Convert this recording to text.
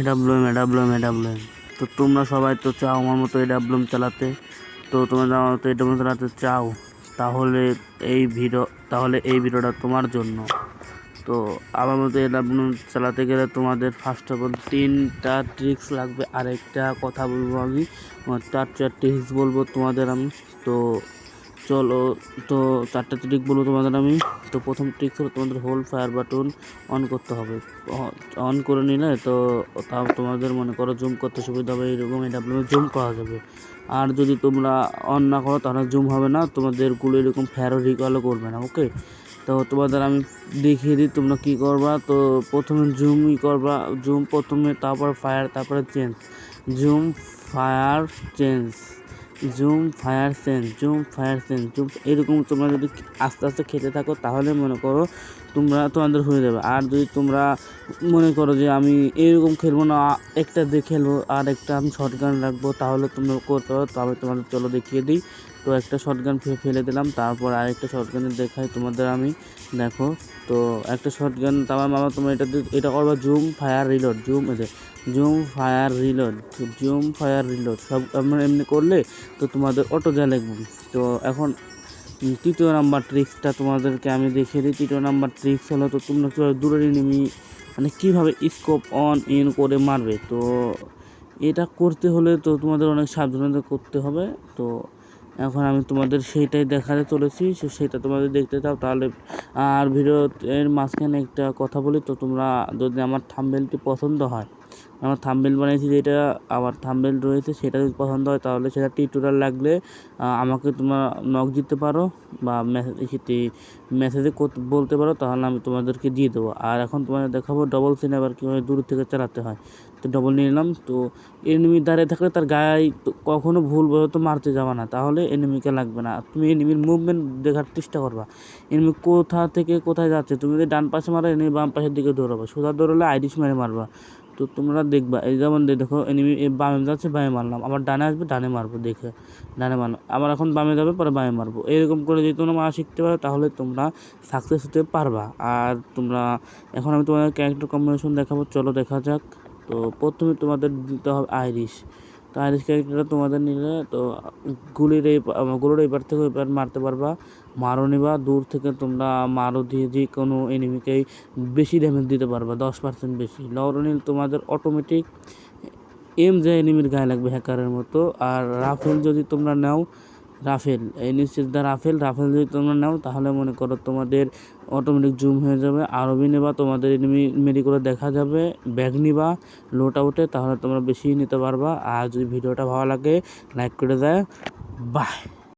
এডাব্লুএম এডাব্লুএম এডাব্লুএম তো তোমরা সবাই তো চাও আমার মতো এডাব্লুএম চালাতে। তো তোমরা আমার মতো এডাব্লুএম চালাতে চাও, তাহলে এই ভিডিও, তাহলে এই ভিডিওটা তোমার জন্য। তো আমার মতো এডাব্লুএম চালাতে গেলে তোমাদের ফার্স্ট অফ অল তিনটা ট্রিক্স লাগবে। আরেকটা কথা বলব আমি চারটা ট্রিক্স বলব তোমাদের আমি। তো চলো, তো চারটা ট্রিক বলব তোমাদের আমি। তো প্রথম ট্রিক্স হলো তোমাদের হোল ফায়ার বাটন অন করতে হবে। অন করে নিলে তো তাও তোমাদের মনে করো জুম করতে সুবিধা হবে, এরকম এটা জুম করা যাবে। আর যদি তোমরা অন না করো, তাহলে জুম হবে না তোমাদেরগুলো এরকম ফ্যারো রিকলও করবে না ওকে তো তোমাদের আমি দেখিয়ে দিই তোমরা কী করবা, তো প্রথমে জুমই করবা জুম প্রথমে, তারপর ফায়ার তারপরে change zoom fire change zoom, fire sense, zoom, fire sense, zoom এরকম তোমরা যদি আস্তে আস্তে খেতে থাকো, তাহলে মনে করো তোমরা তোমাদের হয়ে যাবে। আর যদি তোমরা মনে করো যে আমি এরকম খেলব না, একটা দিয়ে খেলব, আর একটা আমি শর্ট গান রাখব, তাহলে তোমরা করতে পারো। তবে তোমাদের, চলো দেখিয়ে দিই। তো একটা শর্ট গান ফেলে দিলাম, তারপর আরেকটা শর্ট গানের দেখাই তোমাদের আমি। দেখো, তো একটা শর্ট গান তারপর মামা তোমরা এটা এটা করবা জুম ফায়ার রিলোড জুম এতে zoom fire reload zoom fire reload সব আমরা এমনি করলে তো তোমাদের অটো যা লাগবে তো এখন তৃতীয় নাম্বার ট্রিক্সটা তোমাদেরকে আমি দেখিয়ে দিই। তৃতীয় নাম্বার ট্রিক্স হলো তো তোমরা কীভাবে দূরের এনিমি মানে কীভাবে স্কোপ অন ইন করে মারবে? তো এটা করতে হলে তো তোমাদের অনেক সাবধানতা করতে হবে। তো এখন আমি তোমাদের সেইটাই দেখাতে চলেছি, সো সেটা তোমাদের দেখতে চাও, তাহলে আর ভিডিও এর মাঝখানে একটা কথা বলি, তো তোমরা যদি আমার থাম্বেলটি পছন্দ হয়, আমার থাম্বেল বানিয়েছি যেটা আমার থাম্বেল রয়েছে, সেটা যদি পছন্দ হয়, তাহলে সেটা টিউটোরিয়াল লাগলে আমাকে তোমরা নক দিতে পারো বা মেসেজ মেসেজে বলতে পারো, তাহলে আমি তোমাদেরকে দিয়ে দেবো। আর এখন তোমাদের দেখাবো ডবল সিন আবার কীভাবে দূর থেকে চালাতে হয়, তো ডবল নিয়ে নিলাম, তো এনিমি দাঁড়িয়ে থাকলে তার গায়ে কখনো ভুল তো মারতে যাবা না, তাহলে এনিমিকে লাগবে না। তুমি এনিমির মুভমেন্ট দেখার চেষ্টা করবা। এনিমি কোথা থেকে কোথায় যাচ্ছে, তুমি যদি ডান পাশে মারো এনিমি বাম পাশের দিকে দৌড়াবা। সোজা দৌড়লে আইডিস মেরে মারবা। তো তোমরা দেখবা, এই যেমন দেখো এনিমি বামে যাচ্ছে, বামে মারলাম। আবার ডানে আসবে, ডানে মারবো, দেখে। ডানে মারলাম। আবার এখন বামে যাবে, পরে বামে মারবো। এরকম করে যদি তোমরা মারা শিখতে পারো, তাহলে তোমরা সাকসেস হতে পারবা। আর তোমরা, এখন আমি তোমাদের ক্যারেক্টার কম্বিনেশন দেখাবো। চলো দেখা যাক। তো প্রথমে তোমাদের দিতে হবে আইরিশ তো আইরিশ ক্যারেক্টারটা তোমাদের নিলে, তো গুলির এই গুলোর এই পার থেকে পার মারতে পারবা। মারো নিবা দূর থেকে তোমরা মারো দিয়ে যে কোনো এনিমিকেই বেশি ড্যামেজ দিতে পারবা, দশ পার্সেন্ট বেশি। লরনিল তোমাদের অটোমেটিক এম যে এনিমির গায়ে লাগবে হ্যাকারের মতো। আর রাফেল যদি তোমরা নাও রাফেল, এই নিশ্চিত দ্য রাফেল রাফেল যদি তোমরা নাও, তাহলে মনে করো তোমাদের অটোমেটিক জুম হয়ে যাবে, আরবি নেবা, তোমাদের এনিমি মেডি করে দেখা যাবে ব্যাগ নিবা লোট আউটে তাহলে তোমরা বেশি নিতে পারবা। আর যদি ভিডিওটা ভালো লাগে লাইক করে দেয় বাই